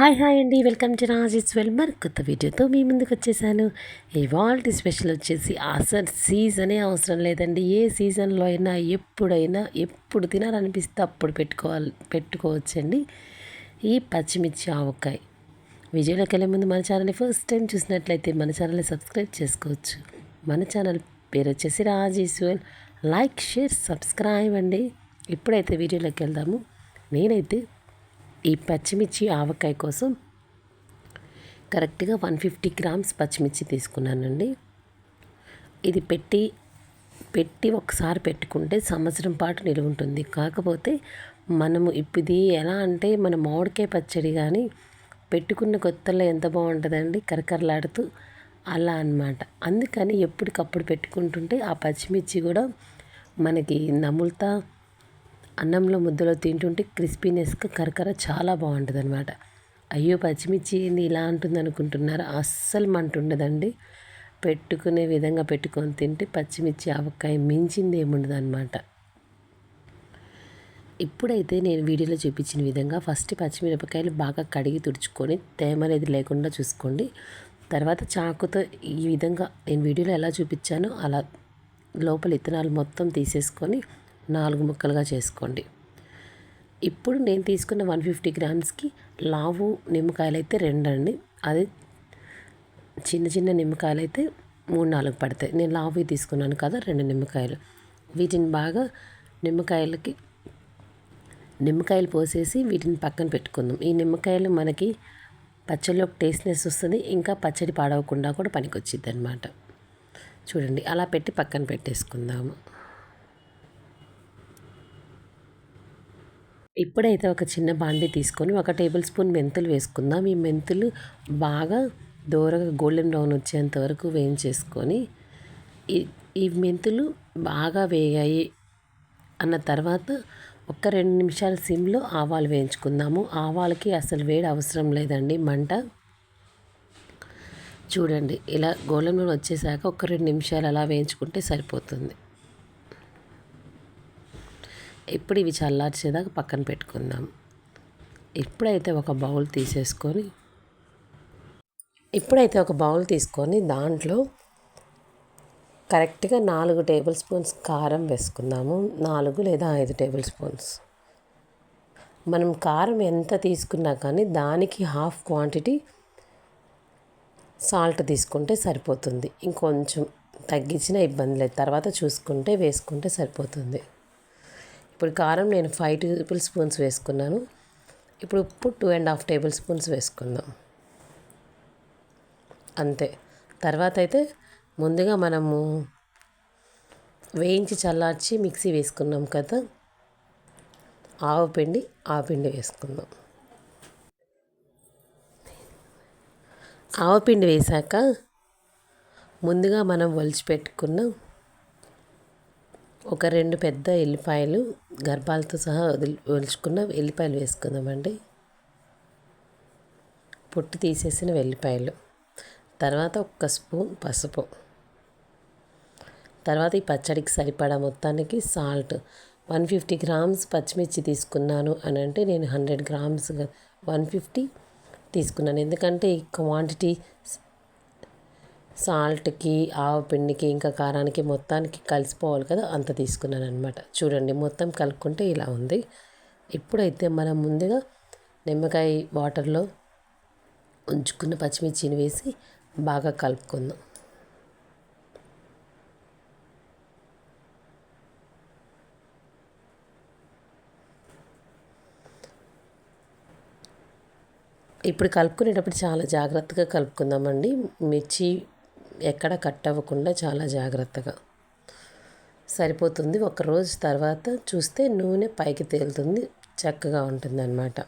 Hi hi అండి welcome to Raj it's మరి కొత్త వీడియోతో మీ ముందుకు వచ్చేసాను. ఇవాళ స్పెషల్ వచ్చేసి అసలు సీజనే అవసరం లేదండి. ఏ సీజన్లో అయినా ఎప్పుడైనా ఎప్పుడు తినాలనిపిస్తే అప్పుడు పెట్టుకోవాలి పెట్టుకోవచ్చండి. ఈ పచ్చిమిర్చి ఆవకాయ. విజయలోకి వెళ్ళే ముందు మన ఛానల్ని ఫస్ట్ టైం చూసినట్లయితే మన ఛానల్ని సబ్స్క్రైబ్ చేసుకోవచ్చు. మన ఛానల్ పేరు వచ్చేసి రాజ్ లైక్ షేర్ సబ్స్క్రైబ్ అండి. ఇప్పుడైతే వీడియోలోకి వెళ్దాము. నేనైతే ఈ పచ్చిమిర్చి ఆవకాయ కోసం కరెక్ట్గా వన్ ఫిఫ్టీ గ్రామ్స్ పచ్చిమిర్చి తీసుకున్నానండి. ఇది పెట్టి పెట్టి ఒకసారి పెట్టుకుంటే సంవత్సరం పాటు నిలువ ఉంటుంది. కాకపోతే మనము ఇప్పుడు ఎలా అంటే మన మామిడికాయ పచ్చడి కానీ పెట్టుకున్న కొత్తలో ఎంత బాగుంటుందండి కరకరలాడుతూ అలా అనమాట అందుకని ఎప్పటికప్పుడు పెట్టుకుంటుంటే ఆ పచ్చిమిర్చి కూడా మనకి నములుతా అన్నంలో ముద్దలో తింటుంటే క్రిస్పీనెస్గా కరకర చాలా బాగుంటుంది అనమాట అయ్యో పచ్చిమిర్చి ఏంది ఇలా ఉంటుంది అనుకుంటున్నారు అస్సలు మంట ఉండదండి. పెట్టుకునే విధంగా పెట్టుకొని తింటే పచ్చిమిర్చి ఆవకాయ మించింది ఏముండదు అనమాట ఇప్పుడైతే నేను వీడియోలో చూపించిన విధంగా ఫస్ట్ పచ్చిమిరపకాయలు బాగా కడిగి తుడుచుకొని తేమ అనేది లేకుండా చూసుకోండి. తర్వాత చాకుతో ఈ విధంగా నేను వీడియోలో ఎలా చూపించానో అలా లోపల ఇత్తనాలు మొత్తం తీసేసుకొని నాలుగు ముక్కలుగా చేసుకోండి. ఇప్పుడు నేను తీసుకున్న వన్ ఫిఫ్టీ గ్రామ్స్కి లావు నిమ్మకాయలు అయితే రెండు అండి అది చిన్న చిన్న నిమ్మకాయలు అయితే మూడు నాలుగు పడతాయి. నేను లావు తీసుకున్నాను కదా రెండు నిమ్మకాయలు. వీటిని బాగా నిమ్మకాయలకి నిమ్మకాయలు పోసేసి వీటిని పక్కన పెట్టుకుందాం. ఈ నిమ్మకాయలు మనకి పచ్చడిలో టేస్ట్నెస్ వస్తుంది. ఇంకా పచ్చడి పాడవకుండా కూడా పనికొచ్చిద్ది అనమాట చూడండి అలా పెట్టి పక్కన పెట్టేసుకుందాము. ఇప్పుడైతే ఒక చిన్న బాండి తీసుకొని ఒక టేబుల్ స్పూన్ మెంతులు వేసుకుందాం. ఈ మెంతులు బాగా దూరగా గోల్డెన్ బ్రౌన్ వచ్చేంత వరకు వేయించేసుకొని ఈ ఈ మెంతులు బాగా వేగాయి అన్న తర్వాత ఒక రెండు నిమిషాల సిమ్లో ఆవాలు వేయించుకుందాము. ఆవాలకి అసలు వేడి అవసరం లేదండి. మంట చూడండి ఇలా గోల్డెన్ బ్రౌన్ వచ్చేసాక ఒక రెండు నిమిషాలు అలా వేయించుకుంటే సరిపోతుంది. ఇప్పుడు ఇవి చల్లార్చేదాకా పక్కన పెట్టుకుందాం. ఇప్పుడైతే ఒక బౌల్ తీసేసుకొని ఇప్పుడైతే ఒక బౌల్ తీసుకొని దాంట్లో కరెక్ట్గా నాలుగు టేబుల్ స్పూన్స్ కారం వేసుకుందాము. నాలుగు లేదా ఐదు టేబుల్ స్పూన్స్. మనం కారం ఎంత తీసుకున్నా కానీ దానికి హాఫ్ క్వాంటిటీ సాల్ట్ తీసుకుంటే సరిపోతుంది. ఇంకొంచెం తగ్గించిన ఇబ్బంది లేదు. తర్వాత చూసుకుంటే వేసుకుంటే సరిపోతుంది. ఇప్పుడు కారం నేను ఫైవ్ టేబుల్ స్పూన్స్ వేసుకున్నాను. ఇప్పుడు ఉప్పు two and half tablespoons వేసుకుందాం. అంతే. తర్వాత అయితే ముందుగా మనము వేయించి చల్లార్చి మిక్సీ వేసుకున్నాం కదా. ఆవపిండి ఆవపిండి వేసుకుందాం. ఆవపిండి వేశాక ముందుగా మనం ఒలిచి పెట్టుకున్నాం ఒక రెండు పెద్ద ఎల్లిపాయలు గర్భాలతో సహా వదిలి ఒలుచుకున్న ఎల్లిపాయలు వేసుకుందామండి. పొట్టు తీసేసిన వెల్లిపాయలు. తర్వాత ఒక స్పూన్ పసుపు. తర్వాత ఈ పచ్చడికి సరిపడా మొత్తానికి సాల్ట్. వన్ ఫిఫ్టీ గ్రామ్స్ పచ్చిమిర్చి తీసుకున్నాను అని అంటే నేను హండ్రెడ్ గ్రామ్స్ వన్ ఫిఫ్టీ తీసుకున్నాను. ఎందుకంటే ఈ క్వాంటిటీ సాల్ట్కి ఆవపిండికి ఇంకా కారానికి మొత్తానికి కలిసిపోవాలి కదా అంత తీసుకున్నాను అనమాట చూడండి మొత్తం కలుపుకుంటే ఇలా ఉంది. ఇప్పుడైతే మనం ముందుగా నిమ్మకాయ వాటర్లో ఉంచుకున్న పచ్చిమిర్చిని వేసి బాగా కలుపుకుందాం. ఇప్పుడు కలుపుకునేటప్పుడు చాలా జాగ్రత్తగా కలుపుకుందామండి. మిర్చి ఎక్కడ కట్ అవ్వకుండా చాలా జాగ్రత్తగా. సరిపోతుంది ఒక రోజు తర్వాత చూస్తే నూనె పైకి తేలుతుంది చక్కగా ఉంటుంది అన్నమాట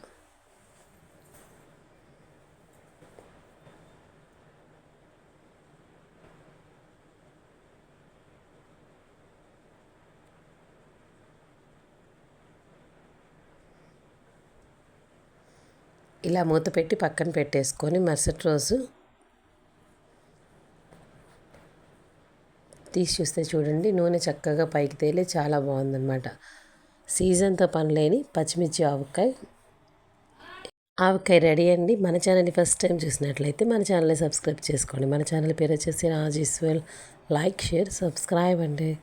ఇలా మూత పెట్టి పక్కన పెట్టేసుకొని మరుసటి రోజు తీసి చూస్తే చూడండి నూనె చక్కగా పైకి తేలి చాలా బాగుందన్నమాట. సీజన్తో పని లేని పచ్చిమిర్చి ఆవకాయ. ఆవకాయ రెడీ అండి. మన ఛానల్ని ఫస్ట్ టైం చూసినట్లయితే మన ఛానల్ని సబ్స్క్రైబ్ చేసుకోండి. మన ఛానల్ పేరు వచ్చేసి రాజీశ్వల్ లైక్ షేర్ సబ్స్క్రైబ్ అండి.